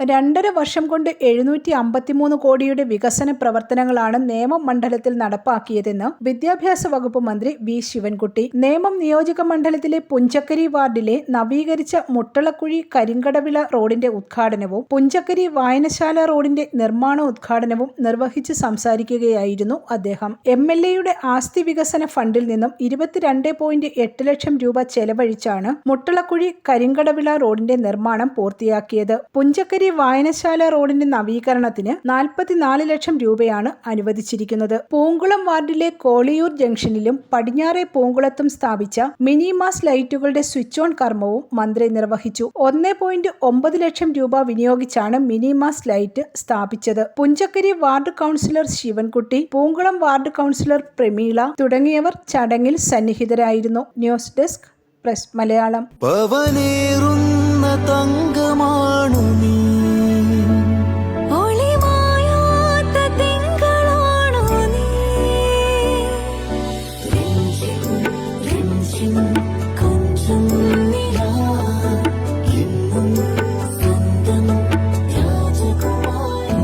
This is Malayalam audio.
രണ്ടര വർഷം കൊണ്ട് എഴുന്നൂറ്റി അമ്പത്തിമൂന്ന് കോടിയുടെ വികസന പ്രവർത്തനങ്ങളാണ് നേമം മണ്ഡലത്തിൽ നടപ്പാക്കിയതെന്ന് വിദ്യാഭ്യാസ വകുപ്പ് മന്ത്രി വി ശിവൻകുട്ടി. നേമം നിയോജക മണ്ഡലത്തിലെ പുഞ്ചക്കരി വാർഡിലെ നവീകരിച്ച മുട്ടളക്കുഴി കരിങ്കടവിള റോഡിന്റെ ഉദ്ഘാടനവും പുഞ്ചക്കരി വായനശാല റോഡിന്റെ നിർമ്മാണ ഉദ്ഘാടനവും നിർവഹിച്ച് സംസാരിക്കുകയായിരുന്നു അദ്ദേഹം. എം എൽ എയുടെ ആസ്തി വികസന ഫണ്ടിൽ നിന്നും ഇരുപത്തിരണ്ട് പോയിന്റ് എട്ട് ലക്ഷം രൂപ ചെലവഴിച്ചാണ് മുട്ടളക്കുഴി കരിങ്കടവിള റോഡിന്റെ നിർമ്മാണം പൂർത്തിയാക്കിയത്. പുഞ്ചക്കരി വായനശാല റോഡിന്റെ നവീകരണത്തിന് നാൽപ്പത്തിനാല് ലക്ഷം രൂപയാണ് അനുവദിച്ചിരിക്കുന്നത്. പൂങ്കുളം വാർഡിലെ കോളിയൂർ ജംഗ്ഷനിലും പടിഞ്ഞാറെ പൂങ്കുളത്തും സ്ഥാപിച്ച മിനി മാസ് ലൈറ്റുകളുടെ സ്വിച്ച് ഓൺ കർമ്മവും മന്ത്രി നിർവഹിച്ചു. ഒന്ന് പോയിന്റ് ഒമ്പത് ലക്ഷം രൂപ വിനിയോഗിച്ചാണ് മിനി മാസ് ലൈറ്റ് സ്ഥാപിച്ചത്. Punchakkari ward councillor Sivankutty Poonkulam ward councillor Prameela തുടങ്ങിയവർ ചടങ്ങിൽ സന്നിഹിതരായിരുന്നു. News desk press Malayalam. പവനേറുന്ന